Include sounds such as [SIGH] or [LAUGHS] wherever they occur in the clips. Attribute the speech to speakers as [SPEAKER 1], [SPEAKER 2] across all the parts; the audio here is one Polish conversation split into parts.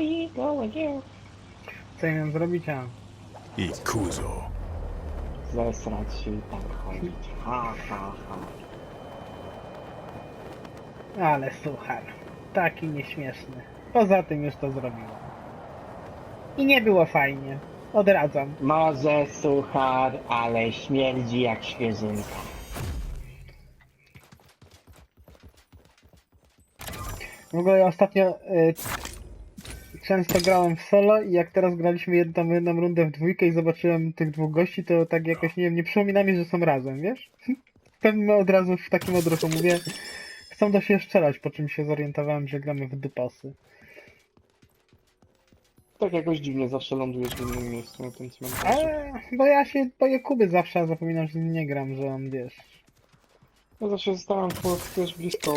[SPEAKER 1] we go again.
[SPEAKER 2] Co ja miałem zrobić? A,
[SPEAKER 3] Ikuzo.
[SPEAKER 1] Zesrać się i tak chodzić. Ha, ha, ha.
[SPEAKER 2] ale suchar. Taki nieśmieszny. Poza tym już to zrobiłam. I nie było fajnie. Odradzam.
[SPEAKER 1] Może suchar, ale śmierdzi jak świeżynka.
[SPEAKER 2] W ogóle ja ostatnio y, często grałem w solo i jak teraz graliśmy jedną, jedną rundę w dwójkę i zobaczyłem tych dwóch gości, to tak jakoś, nie wiem, nie przypomina mi, że są razem, wiesz? [LAUGHS] Wtedy od razu w takim odruchu mówię, chcą do siebie strzelać, po czym się zorientowałem, że gramy w dupasy.
[SPEAKER 1] Tak jakoś dziwnie zawsze lądujesz w innym miejscu na tym cmentarzu.
[SPEAKER 2] Ale, bo ja się boję Kuby zawsze, a zapominam, że nie gram, że on, wiesz...
[SPEAKER 1] Ja zawsze zostałem też blisko,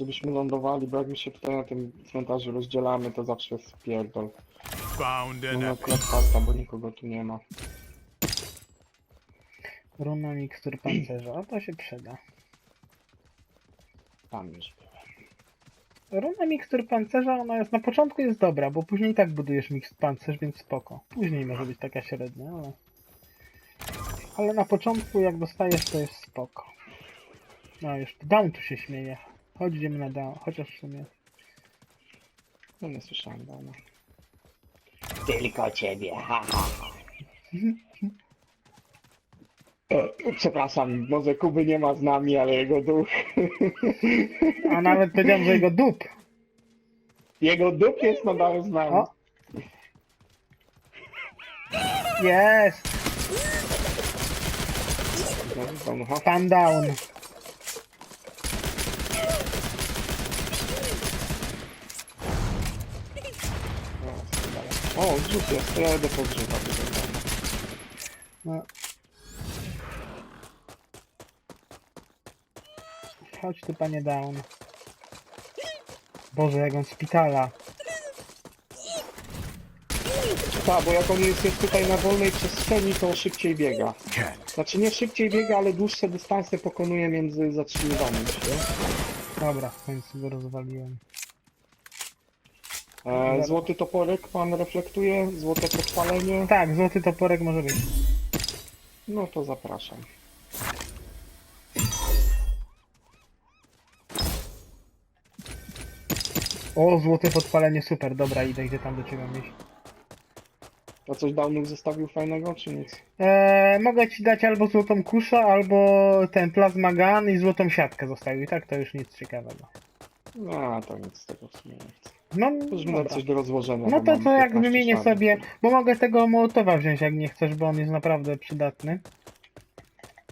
[SPEAKER 1] żebyśmy lądowali, bo jak my się tutaj na tym cmentarzu rozdzielamy, to zawsze jest pierdol.
[SPEAKER 3] Found an
[SPEAKER 1] No
[SPEAKER 3] epic.
[SPEAKER 1] akurat karta, bo nikogo tu nie ma.
[SPEAKER 2] Runa mikstur pancerza, a to się przyda.
[SPEAKER 1] Tam już byłem.
[SPEAKER 2] Runa mikstur pancerza, ona jest na początku jest dobra, bo później i tak budujesz miks pancerz, więc spoko. Później może być taka średnia, ale... Ale na początku jak dostajesz to jest spoko. No już down tu się śmieje. Chodź idziemy na down, chociaż w sumie...
[SPEAKER 1] No nie słyszałem dawno. Tylko ciebie, ha, ha, ha. E, Przepraszam, może Kuby nie ma z nami, ale jego duch.
[SPEAKER 2] A nawet powiedziałem, że jego dup.
[SPEAKER 1] Jego duch jest nadal z nami.
[SPEAKER 2] O! Jest!
[SPEAKER 1] No, no, ha.
[SPEAKER 2] Pan down.
[SPEAKER 1] O, zrzut jest, to ja jedę po zrzuta.
[SPEAKER 2] No. Chodź tu panie down. Boże, jak on szpitala.
[SPEAKER 1] Tak, bo jak on jest, jest tutaj na wolnej przestrzeni, to szybciej biega. Znaczy nie szybciej biega, ale dłuższe dystanse pokonuje między zatrzymywaniem się.
[SPEAKER 2] Dobra, w końcu go rozwaliłem.
[SPEAKER 1] E, złoty toporek pan reflektuje, złote podpalenie.
[SPEAKER 2] Tak, złoty toporek może być.
[SPEAKER 1] No to zapraszam.
[SPEAKER 2] O, złote podpalenie, super, dobra, idę, idę tam do ciebie iść.
[SPEAKER 1] A coś Downów zostawił fajnego, czy nic?
[SPEAKER 2] Eee, mogę ci dać albo złotą kuszę, albo ten plazma gun i złotą siatkę zostawił. I tak to już nic ciekawego.
[SPEAKER 1] No, to nic z tego w sumie nie chcę.
[SPEAKER 2] No,
[SPEAKER 1] będę
[SPEAKER 2] dobra.
[SPEAKER 1] coś do rozłożenia.
[SPEAKER 2] No
[SPEAKER 1] bo
[SPEAKER 2] to
[SPEAKER 1] mam
[SPEAKER 2] co, jak
[SPEAKER 1] 15
[SPEAKER 2] wymienię sobie, bo mogę tego Mołotowa wziąć, jak nie chcesz, bo on jest naprawdę przydatny.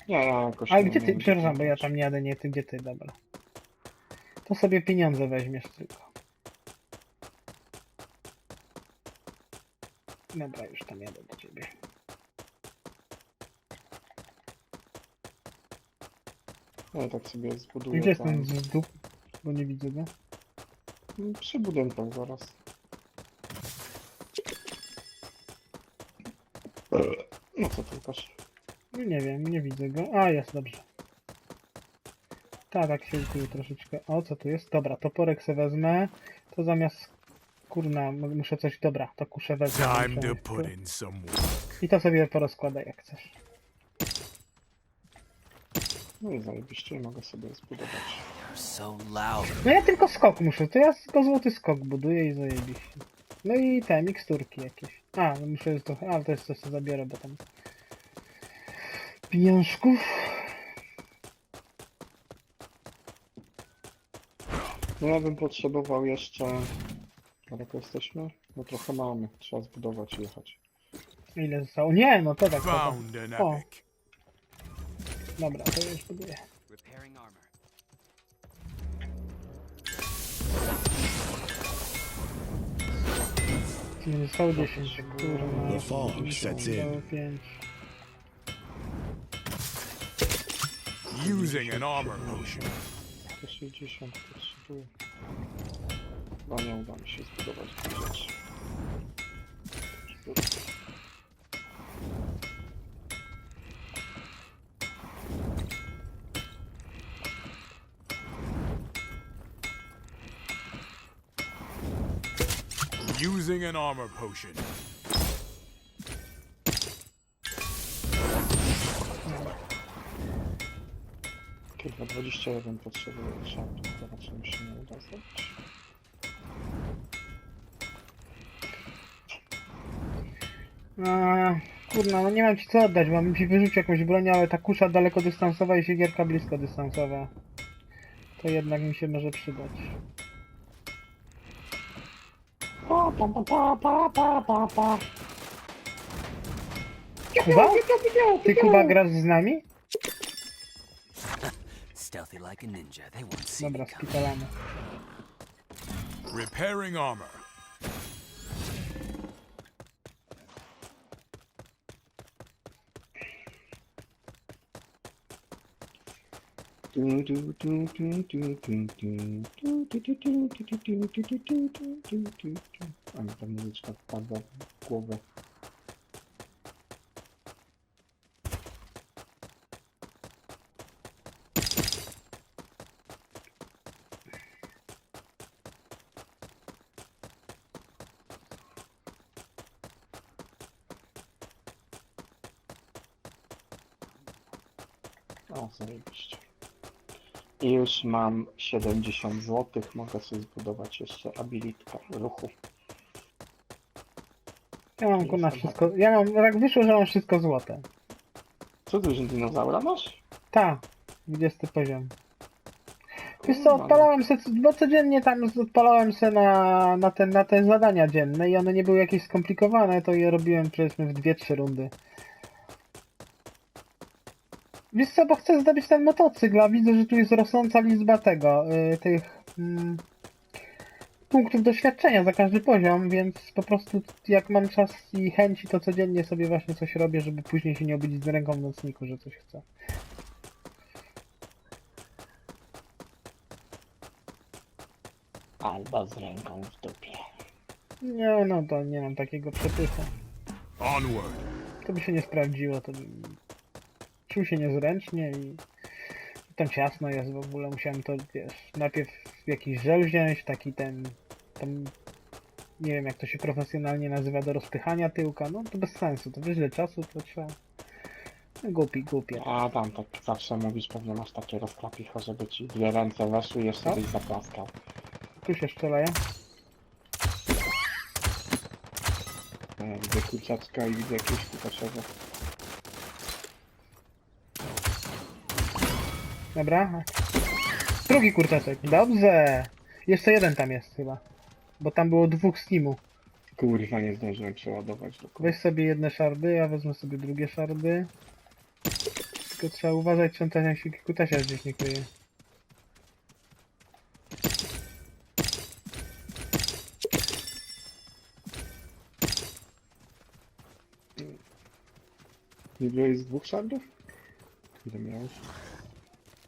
[SPEAKER 1] Nie, ja jakoś
[SPEAKER 2] Ale
[SPEAKER 1] nie
[SPEAKER 2] gdzie ty,
[SPEAKER 1] wiem,
[SPEAKER 2] przepraszam, bo ja tam nie jadę, nie ty, gdzie ty, dobra. To sobie pieniądze weźmiesz tylko. Dobra, już tam jadę do ciebie.
[SPEAKER 1] Ja tak sobie zbuduję.
[SPEAKER 2] Gdzie jest
[SPEAKER 1] tam.
[SPEAKER 2] ten z dup? Bo nie widzę go.
[SPEAKER 1] Przy budynkach zaraz. No co ty Łukasz?
[SPEAKER 2] No nie wiem, nie widzę go. A, jest, dobrze. Tak, tak się tu troszeczkę. O, co tu jest? Dobra, toporek se wezmę. To zamiast... Kurna, muszę coś... Dobra, to kuszę wezmę.
[SPEAKER 3] Time to put in some work.
[SPEAKER 2] I to sobie porozkładaj jak chcesz.
[SPEAKER 1] No i zajebiście, mogę sobie zbudować.
[SPEAKER 4] So loud.
[SPEAKER 2] No ja tylko skok muszę, to ja tylko złoty skok buduję i zajebiście. No i te miksturki jakieś. A, no muszę już trochę... A, to jest coś co zabiorę, bo tam... Pieniążków.
[SPEAKER 1] No ja bym potrzebował jeszcze... Daleko jesteśmy? No trochę mamy, trzeba zbudować i jechać.
[SPEAKER 2] Ile zostało? Nie, no to tak. To tak.
[SPEAKER 3] Found an
[SPEAKER 2] O.
[SPEAKER 3] epic.
[SPEAKER 2] Dobra, to już buduję.
[SPEAKER 4] Repairing armor.
[SPEAKER 2] Nie zostało 10, kurwa.
[SPEAKER 3] The fog sets in.
[SPEAKER 2] Zostało 5.
[SPEAKER 3] Using an armor potion.
[SPEAKER 1] 160 potrzebuję. Chyba nie uda mi się zbudować tych rzeczy.
[SPEAKER 3] Using an armor potion.
[SPEAKER 1] Kurwa, 21 potrzebuję szardu. Zobaczymy, czy się nie uda zrobić.
[SPEAKER 2] A, kurna, no nie mam ci co oddać, mam ci wyrzucić jakąś broń, ale ta kusza dalekodystansowa i siekierka bliskodystansowa. To jednak mi się może przydać. Kuba? Ty Kuba grasz z nami?
[SPEAKER 4] Stealthy like a ninja. They won't see
[SPEAKER 2] Dobra,
[SPEAKER 4] me coming.
[SPEAKER 2] spitalamy.
[SPEAKER 3] Repairing armor.
[SPEAKER 1] А, там музычка подборковая. Oh, sorry. I już mam 70 zł, mogę sobie zbudować jeszcze abilitkę ruchu.
[SPEAKER 2] Ja mam kurna wszystko, ja mam, tak wyszło, że mam wszystko złote.
[SPEAKER 1] Co dużo dinozaura masz?
[SPEAKER 2] Ta, 20 poziom. Wiesz co,
[SPEAKER 1] Kurwa,
[SPEAKER 2] odpalałem se, bo codziennie tam odpalałem se na, na, ten, na te zadania dzienne i one nie były jakieś skomplikowane, to je robiłem powiedzmy w 2-3 rundy. Wiesz co, bo chcę zdobyć ten motocykl, a widzę, że tu jest rosnąca liczba tego, y, tych mm, punktów doświadczenia za każdy poziom, więc po prostu jak mam czas i chęci, to codziennie sobie właśnie coś robię, żeby później się nie obudzić z ręką w nocniku, że coś chcę.
[SPEAKER 1] Albo z ręką w dupie.
[SPEAKER 2] Nie, no to nie mam takiego przepychu.
[SPEAKER 3] Onward.
[SPEAKER 2] To by się nie sprawdziło, to bym czuł się niezręcznie i tam ciasno jest w ogóle, musiałem to, wiesz, najpierw jakiś żel wziąć, taki ten, tam, nie wiem jak to się profesjonalnie nazywa, do rozpychania tyłka, no to bez sensu, to ile czasu to trzeba. No, Głupi, głupie.
[SPEAKER 1] A tam tak zawsze mówisz, pewnie masz takie rozklapicho, żeby ci dwie ręce weszły i jeszcze byś zaklaskał.
[SPEAKER 2] Tu się strzelają.
[SPEAKER 1] E, Widzę kurczaczka i widzę jakieś kutaszego.
[SPEAKER 2] Dobra. Drugi kurczaczek, dobrze! Jeszcze jeden tam jest chyba, bo tam było dwóch z teamu.
[SPEAKER 1] Kurwa, nie zdążyłem przeładować do końca.
[SPEAKER 2] Weź sobie jedne szardy, ja wezmę sobie drugie szardy. Tylko trzeba uważać, czy on ten się kutasia gdzieś nie kryje.
[SPEAKER 1] Nie byłeś z dwóch szardów? Ile miałeś?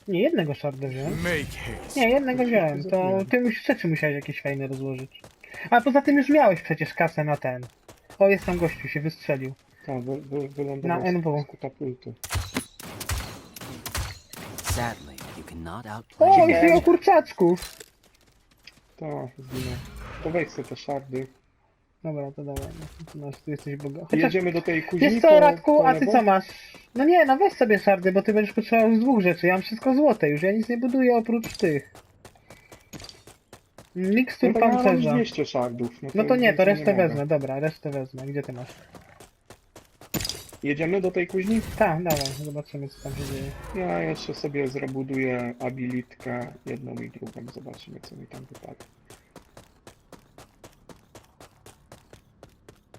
[SPEAKER 2] Nie, jednego szarda wziąłem. Nie, jednego wziąłem. To ty musisz rzeczy musiałeś jakieś fajne rozłożyć. A poza tym już miałeś przecież kasę na ten. O, jest tam gościu, się wystrzelił.
[SPEAKER 1] Tak, wy, wy, wylądował
[SPEAKER 2] Na NW.
[SPEAKER 1] z, katapulty.
[SPEAKER 4] Sadly, you cannot outplay
[SPEAKER 2] O, jest jego kurczaczków!
[SPEAKER 1] Tak, zginął. To weź sobie te szardy.
[SPEAKER 2] Dobra, to dobra. No, ty jesteś bogaty. Chociaż,
[SPEAKER 1] Jedziemy do tej kuźni
[SPEAKER 2] wiesz co,
[SPEAKER 1] po-
[SPEAKER 2] Radku,
[SPEAKER 1] po
[SPEAKER 2] a ty
[SPEAKER 1] lewo?
[SPEAKER 2] co masz? No nie, no weź sobie szardy, bo ty będziesz potrzebował z dwóch rzeczy. Ja mam wszystko złote już, ja nic nie buduję oprócz tych. Mikstur
[SPEAKER 1] No to ja mam
[SPEAKER 2] pancerza.
[SPEAKER 1] 200 szardów.
[SPEAKER 2] No to nie, to resztę
[SPEAKER 1] mogę.
[SPEAKER 2] wezmę, dobra, resztę wezmę. Gdzie ty masz?
[SPEAKER 1] Jedziemy do tej kuźni?
[SPEAKER 2] Tak, dawaj, zobaczymy co tam się dzieje.
[SPEAKER 1] Ja jeszcze sobie zrobuduję abilitkę jedną i drugą. Zobaczymy co mi tam wypadnie.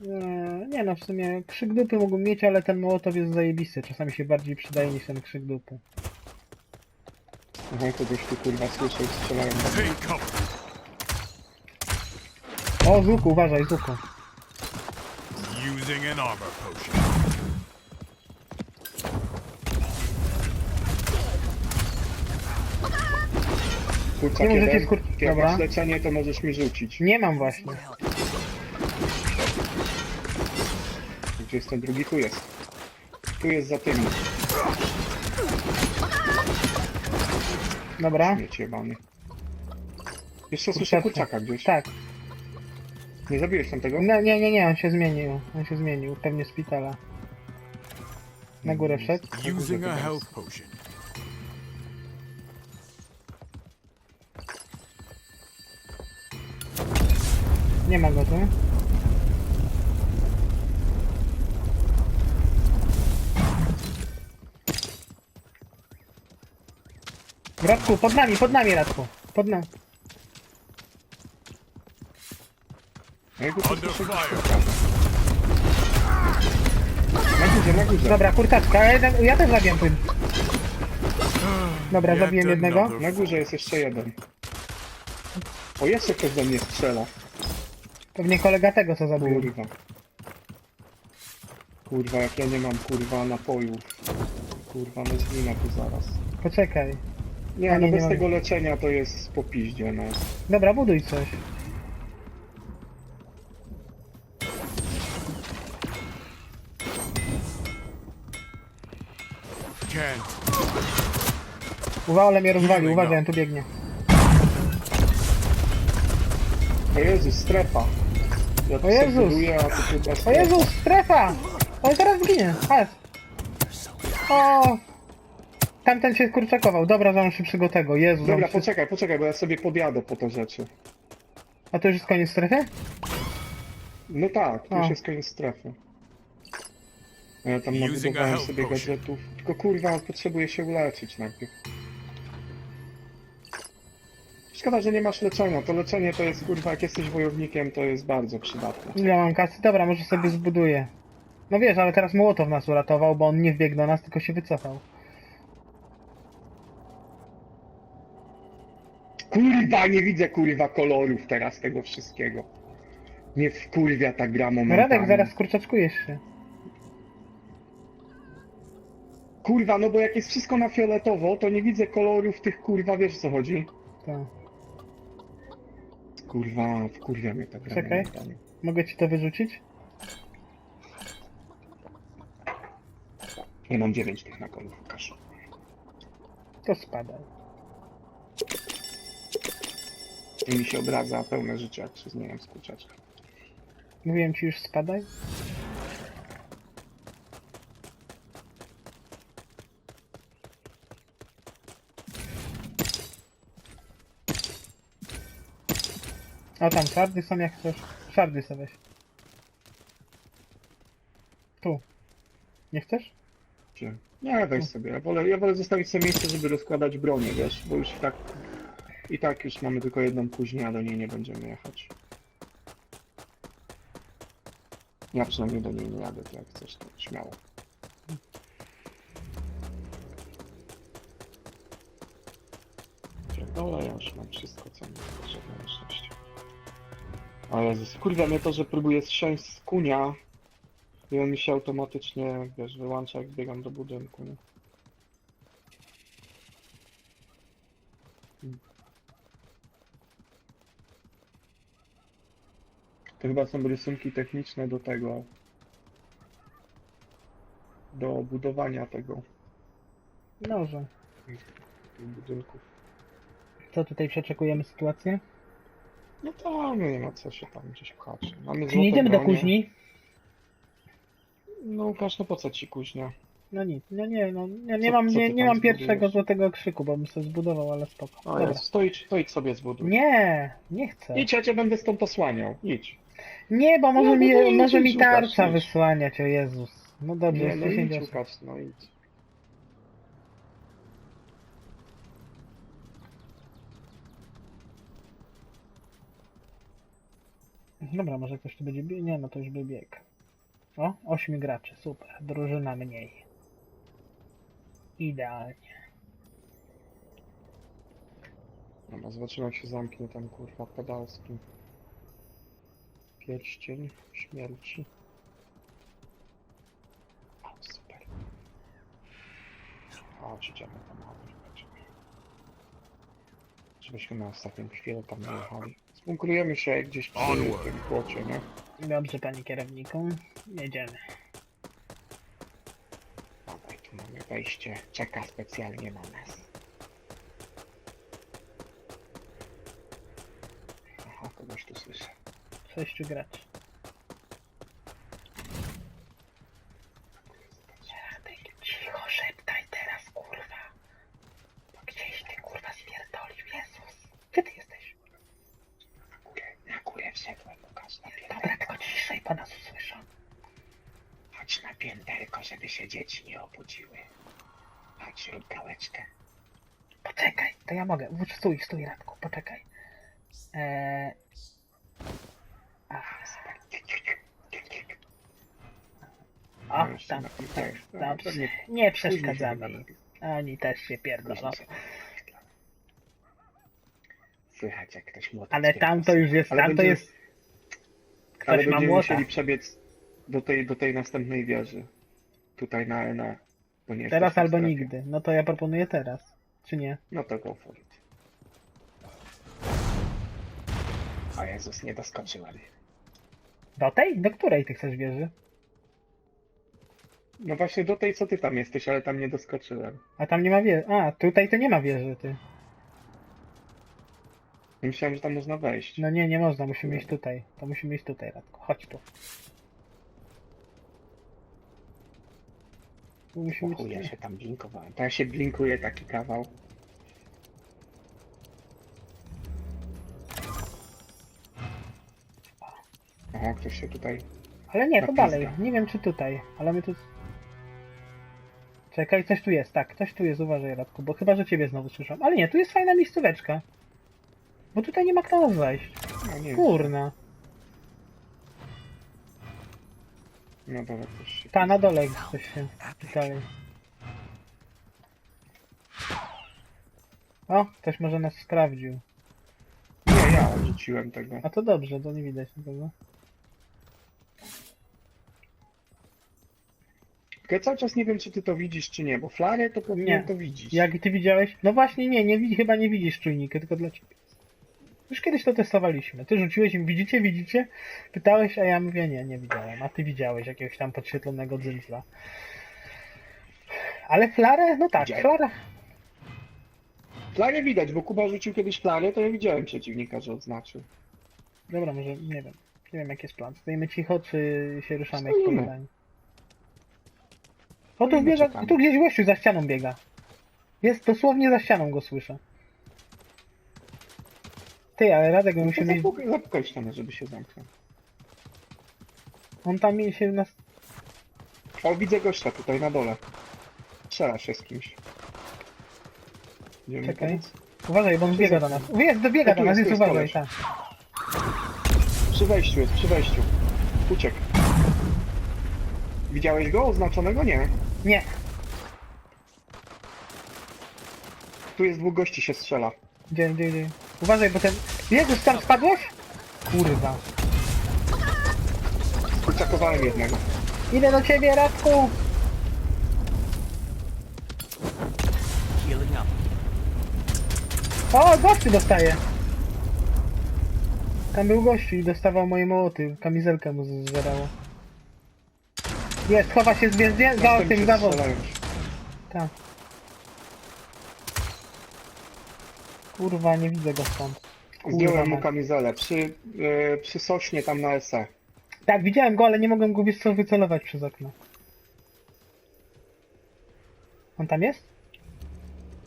[SPEAKER 2] Eee, nie no, w sumie krzyk dupy mógłbym mieć, ale ten mołotow jest zajebisty. Czasami się bardziej przydaje niż ten krzyk dupy.
[SPEAKER 1] Aha, kogoś tu kurwa słyszę i strzelają.
[SPEAKER 2] O, z łuku, uważaj, z łuku.
[SPEAKER 3] Using an armor potion.
[SPEAKER 1] Kurczak
[SPEAKER 2] Nie możecie
[SPEAKER 1] jeden,
[SPEAKER 2] skur-
[SPEAKER 1] jak
[SPEAKER 2] Dobra.
[SPEAKER 1] masz leczenie to możesz mi rzucić.
[SPEAKER 2] Nie mam właśnie.
[SPEAKER 1] Gdzie jest ten drugi? Tu jest. Tu jest za tymi.
[SPEAKER 2] Dobra.
[SPEAKER 1] Śmieć jebany. Jeszcze słyszę kurczaka gdzieś.
[SPEAKER 2] Tak.
[SPEAKER 1] Nie zabiłeś tamtego?
[SPEAKER 2] No, nie, nie, nie, on się zmienił. On się zmienił, pewnie szpitala. Na górę wszedł.
[SPEAKER 3] Using a health potion.
[SPEAKER 2] Nie ma go tu. Radku, pod nami, pod nami, Radku. Pod nami.
[SPEAKER 1] Na górze, na górze.
[SPEAKER 2] Dobra, kurtaczka, ja, jeden- ja też zabiję płyn. Dobra, zabiłem jednego.
[SPEAKER 1] Na górze jest jeszcze jeden. O, jeszcze ktoś do mnie strzela.
[SPEAKER 2] Pewnie kolega tego, co zabił.
[SPEAKER 1] Kurwa. Kurwa, jak ja nie mam kurwa napojów. Kurwa, no zginę tu zaraz.
[SPEAKER 2] Poczekaj.
[SPEAKER 1] Nie, no
[SPEAKER 2] nie,
[SPEAKER 1] bez
[SPEAKER 2] mam.
[SPEAKER 1] tego leczenia to jest po piździe, no.
[SPEAKER 2] Dobra, buduj coś. Uwaga, ale mnie rozwalił,
[SPEAKER 3] Healing
[SPEAKER 2] uważaj, on tu biegnie.
[SPEAKER 1] O Jezus, strefa. Ja tu
[SPEAKER 2] O Jezus.
[SPEAKER 1] separuję, a chyba
[SPEAKER 2] O
[SPEAKER 1] strefa.
[SPEAKER 2] Jezus, strefa! On teraz zginie, patrz. O! Tamten się kurczakował, dobra, że on szybszego tego, Jezu.
[SPEAKER 1] Dobra, poczekaj, poczekaj, bo ja sobie podjadę po te rzeczy.
[SPEAKER 2] A to już jest koniec strefy?
[SPEAKER 1] No tak, to
[SPEAKER 2] A.
[SPEAKER 1] już jest koniec strefy. A Ja tam
[SPEAKER 3] Using a
[SPEAKER 1] nabudowałem
[SPEAKER 3] health
[SPEAKER 1] sobie
[SPEAKER 3] potion.
[SPEAKER 1] gadżetów. Tylko kurwa, potrzebuję się uleczyć najpierw. Szkoda, że nie masz leczenia. To leczenie to jest kurwa, jak jesteś wojownikiem, to jest bardzo przydatne.
[SPEAKER 2] Ile mam kasy? Dobra, może sobie zbuduję. No wiesz, ale teraz Mołotow nas uratował, bo on nie wbiegł do nas, tylko się wycofał.
[SPEAKER 1] Kurwa, nie widzę kurwa kolorów teraz tego wszystkiego. Nie wkurwia ta gra momentami.
[SPEAKER 2] Radek, zaraz kurczaczkujesz się.
[SPEAKER 1] Kurwa, no bo jak jest wszystko na fioletowo, to nie widzę kolorów tych kurwa, wiesz co chodzi?
[SPEAKER 2] Tak.
[SPEAKER 1] Kurwa, wkurwia mnie ta gra
[SPEAKER 2] Czekaj.
[SPEAKER 1] momentami.
[SPEAKER 2] Mogę ci to wyrzucić?
[SPEAKER 1] Ja mam 9 tych nakonów, Łukasz.
[SPEAKER 2] To spadaj.
[SPEAKER 1] I mi się odradza pełne życie, jak się zmieniam z kurczaczka.
[SPEAKER 2] Mówiłem ci już spadaj? O tam szardy są jak chcesz. Szardy sobie. Tu. Nie chcesz?
[SPEAKER 1] Czy... Nie, weź sobie. Ja wolę, ja wolę zostawić sobie miejsce, żeby rozkładać bronię, wiesz, bo już i tak... I tak już mamy tylko jedną kuźnię, a do niej nie będziemy jechać. Ja przynajmniej do niej nie jadę, to jak chcesz, to śmiało. Pierdolę, ja już mam wszystko, co mi potrzebne na szczęście. Kurwa mnie to, że próbuję zsiąść z kunia i on mi się automatycznie, wiesz, wyłącza jak biegam do budynku, nie? To chyba są rysunki techniczne do tego. Do budowania tego tych budynków.
[SPEAKER 2] Co tutaj przeczekujemy sytuację?
[SPEAKER 1] No tak, no nie ma co się tam gdzieś pchać. Mamy
[SPEAKER 2] Czy nie
[SPEAKER 1] złote
[SPEAKER 2] idziemy do
[SPEAKER 1] bronie.
[SPEAKER 2] kuźni?
[SPEAKER 1] No Łukasz, no po co ci kuźnia?
[SPEAKER 2] No nic, no nie, no nie, nie
[SPEAKER 1] Co-
[SPEAKER 2] mam,
[SPEAKER 1] co
[SPEAKER 2] nie,
[SPEAKER 1] ty
[SPEAKER 2] nie
[SPEAKER 1] tam
[SPEAKER 2] mam pierwszego
[SPEAKER 1] zbudujesz?
[SPEAKER 2] złotego krzyku, bo bym sobie zbudował, ale spoko.
[SPEAKER 1] O
[SPEAKER 2] Dobra.
[SPEAKER 1] jest, to idź, to idź sobie zbuduj.
[SPEAKER 2] Nie, nie chcę.
[SPEAKER 1] Idź, ja cię będę stąd osłaniał. Idź.
[SPEAKER 2] Nie, bo może
[SPEAKER 1] No,
[SPEAKER 2] mi,
[SPEAKER 1] no, no,
[SPEAKER 2] może mi tarcza
[SPEAKER 1] idź.
[SPEAKER 2] wysłaniać, o Jezus. No dobrze,
[SPEAKER 1] Nie,
[SPEAKER 2] jest
[SPEAKER 1] no
[SPEAKER 2] 10
[SPEAKER 1] idź,
[SPEAKER 2] osób.
[SPEAKER 1] Łukasz, no idź.
[SPEAKER 2] Dobra, może ktoś tu będzie bieg? Nie, no to już by bieg. O, 8 graczy, super. Drużyna mniej. Idealnie.
[SPEAKER 1] Dobra, zobaczymy jak się zamknie ten kurwa pedalski. Pierścień śmierci. O, super. Chodź, idziemy tam chodź, będziemy. Żebyśmy na ostatnią chwilę tam nie jechali. Spunkrujemy się gdzieś przy tym płocie, nie?
[SPEAKER 2] Dobrze, panie kierowniku. Jedziemy.
[SPEAKER 1] Dawaj, tu mamy wejście. Czeka specjalnie na nas. Aha, kogoś tu słyszę.
[SPEAKER 2] Sześciu graczy. Cicho, szeptaj teraz, kurwa. Bo gdzieś ty, kurwa, spierdolił, Jezus. Gdzie ty jesteś?
[SPEAKER 1] Na górę wszedłem, Łukasz, na
[SPEAKER 2] Dobra, tylko ciszej, bo nas usłyszą.
[SPEAKER 1] Chodź na pięterko, żeby się dzieci nie obudziły. Chodź, rób gałeczkę.
[SPEAKER 2] Poczekaj, to ja mogę. Wódź, Stój, stój, Radku, tam,
[SPEAKER 1] na
[SPEAKER 2] tam,
[SPEAKER 1] pięterko.
[SPEAKER 2] tam.
[SPEAKER 1] No,
[SPEAKER 2] Nie
[SPEAKER 1] się
[SPEAKER 2] przeszkadzamy. Oni też się pierdolą.
[SPEAKER 1] Słychać jak ktoś młota.
[SPEAKER 2] Ale tam to już jest,
[SPEAKER 1] Ale
[SPEAKER 2] tam to jest...
[SPEAKER 1] Ale
[SPEAKER 2] Ktoś ma
[SPEAKER 1] będziemy
[SPEAKER 2] młota.
[SPEAKER 1] musieli przebiec do tej, do tej następnej wieży. Tutaj na. Bo nie
[SPEAKER 2] Teraz
[SPEAKER 1] jesteśmy w
[SPEAKER 2] albo
[SPEAKER 1] strefie.
[SPEAKER 2] nigdy. No to ja proponuję teraz. Czy nie?
[SPEAKER 1] No to go for it. O Jezus, nie doskoczyłem.
[SPEAKER 2] Do tej? Do której ty chcesz wieży?
[SPEAKER 1] No właśnie do tej, co ty tam jesteś, ale tam nie doskoczyłem.
[SPEAKER 2] A tam nie ma wieży. A, tutaj to nie ma wieży, ty.
[SPEAKER 1] Myślałem, że tam można wejść.
[SPEAKER 2] No nie, nie można, musimy iść tutaj. To musimy iść tutaj, Radku. Chodź tu. Tu musimy iść
[SPEAKER 1] ja
[SPEAKER 2] tutaj.
[SPEAKER 1] się tam blinkowałem. To ja się blinkuję taki kawał. Aha, ktoś się tutaj...
[SPEAKER 2] Ale nie, to dalej. Nie wiem czy tutaj, ale my tu... Czekaj, coś tu jest, tak, coś tu jest, uważaj Radku, bo chyba, że ciebie znowu słyszą. Ale nie, tu jest fajna miejscóweczka. Bo tutaj nie ma kto nas wejść.
[SPEAKER 1] No nie wiem.
[SPEAKER 2] Kurna.
[SPEAKER 1] No dobra, ktoś się...
[SPEAKER 2] Ta, na dole coś się dalej. O, ktoś może nas sprawdził.
[SPEAKER 1] Nie, ja rzuciłem tego.
[SPEAKER 2] A to dobrze, to nie widać nikogo.
[SPEAKER 1] Ja cały czas nie wiem, czy ty to widzisz, czy nie, bo flarę to powinien
[SPEAKER 2] Nie.
[SPEAKER 1] to widzieć.
[SPEAKER 2] Jak ty widziałeś? No właśnie, nie, nie widzi, chyba nie widzisz czujnika, tylko dla ciebie. Już kiedyś to testowaliśmy. Ty rzuciłeś im, widzicie, widzicie? Pytałeś, a ja mówię, nie, nie widziałem. A ty widziałeś jakiegoś tam podświetlonego dzyndzla. Ale flarę? No tak,
[SPEAKER 1] Widziałem.
[SPEAKER 2] flara.
[SPEAKER 1] Flarę widać, bo Kuba rzucił kiedyś flarę, to ja widziałem przeciwnika, że odznaczył.
[SPEAKER 2] Dobra, może, nie wiem. Nie wiem, jaki jest plan. Stoimy cicho, czy się ruszamy jak
[SPEAKER 1] Stoimy.
[SPEAKER 2] pogadani? O, tu biega,
[SPEAKER 1] czekamy.
[SPEAKER 2] tu gdzieś gościu za ścianą biega. Jest dosłownie za ścianą go słyszę. Ty, ale Radek, my musimy iść...
[SPEAKER 1] Zapukaj, zapukaj ścianę, żeby się zamknął.
[SPEAKER 2] On tam się nas...
[SPEAKER 1] O, widzę gościa tutaj na dole. Strzela się z kimś. Idziemy
[SPEAKER 2] Czekaj. Uważaj, bo on biega do nas. Jest, dobiega do nas,
[SPEAKER 1] jest,
[SPEAKER 2] uważaj, tak.
[SPEAKER 1] Przy wejściu jest, przy wejściu. Uciekł. Widziałeś go oznaczonego? Nie.
[SPEAKER 2] Nie,
[SPEAKER 1] Tu jest dwóch gości się strzela.
[SPEAKER 2] gdzie, gdzie, gdzie. Uważaj, bo ten... Jezus, tam spadłeś? Kurwa.
[SPEAKER 1] Kurczakowałem jednego.
[SPEAKER 2] Idę do ciebie, Radku!
[SPEAKER 4] Healing up.
[SPEAKER 2] O, gościu dostaje! Tam był gościu i dostawał moje mołoty. Kamizelkę mu zżerało. Jest, chowa się z wjeździe, za tym zawodem.
[SPEAKER 1] strzelają.
[SPEAKER 2] Tak. Kurwa, nie widzę go stąd. Kurwa
[SPEAKER 1] Zdjąłem mu kamizelę. Przy, e, przy sośnie tam na SE.
[SPEAKER 2] Tak, widziałem go, ale nie mogłem go wiesz co wycelować przez okno. On tam jest?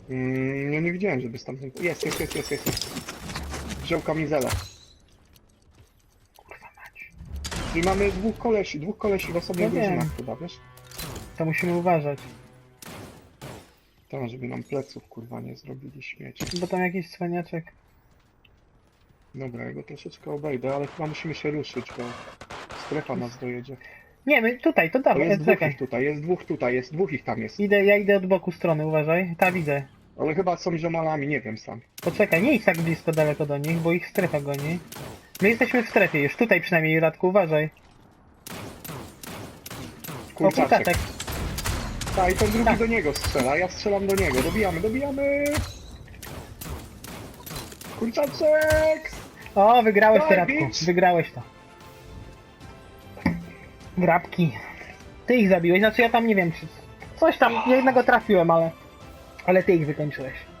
[SPEAKER 1] Mm, nie, nie widziałem, żeby stamtąd... Jest, jest, jest, jest, jest. jest. Wziął kamizelę.
[SPEAKER 2] Kurwa mać.
[SPEAKER 1] I mamy dwóch kolesi, dwóch kolesi w osobnych
[SPEAKER 2] No wiem.
[SPEAKER 1] drużynach chyba, wiesz?
[SPEAKER 2] To musimy uważać.
[SPEAKER 1] To, żeby nam pleców kurwa nie zrobili śmieci.
[SPEAKER 2] Bo tam jakiś cwaniaczek.
[SPEAKER 1] Dobra, ja go troszeczkę obejdę, ale chyba musimy się ruszyć, bo strefa nas dojedzie.
[SPEAKER 2] Nie, my tutaj, to
[SPEAKER 1] To
[SPEAKER 2] dawaj,
[SPEAKER 1] jest
[SPEAKER 2] e,
[SPEAKER 1] dwóch
[SPEAKER 2] czekaj.
[SPEAKER 1] ich tutaj, jest dwóch tutaj, jest dwóch ich tam jest.
[SPEAKER 2] Idę, ja idę od boku strony, uważaj. Ta widzę.
[SPEAKER 1] Ale chyba są ziomalami, nie wiem sam.
[SPEAKER 2] Poczekaj, nie idź tak blisko daleko do nich, bo ich strefa goni. My jesteśmy w strefie już, tutaj przynajmniej, Radku, uważaj. O,
[SPEAKER 1] Kurczaczek.
[SPEAKER 2] kurczaczek.
[SPEAKER 1] Tak, i ten drugi
[SPEAKER 2] Tak.
[SPEAKER 1] do niego strzela, ja strzelam do niego. Dobijamy, dobijamy! Kurczaczek!
[SPEAKER 2] O, wygrałeś
[SPEAKER 1] Daj,
[SPEAKER 2] Radku.
[SPEAKER 1] bitch.
[SPEAKER 2] Wygrałeś to. Grabki. Ty ich zabiłeś, znaczy ja tam nie wiem, czy... Coś tam, jednego trafiłem, ale... Ale ty ich wykończyłeś.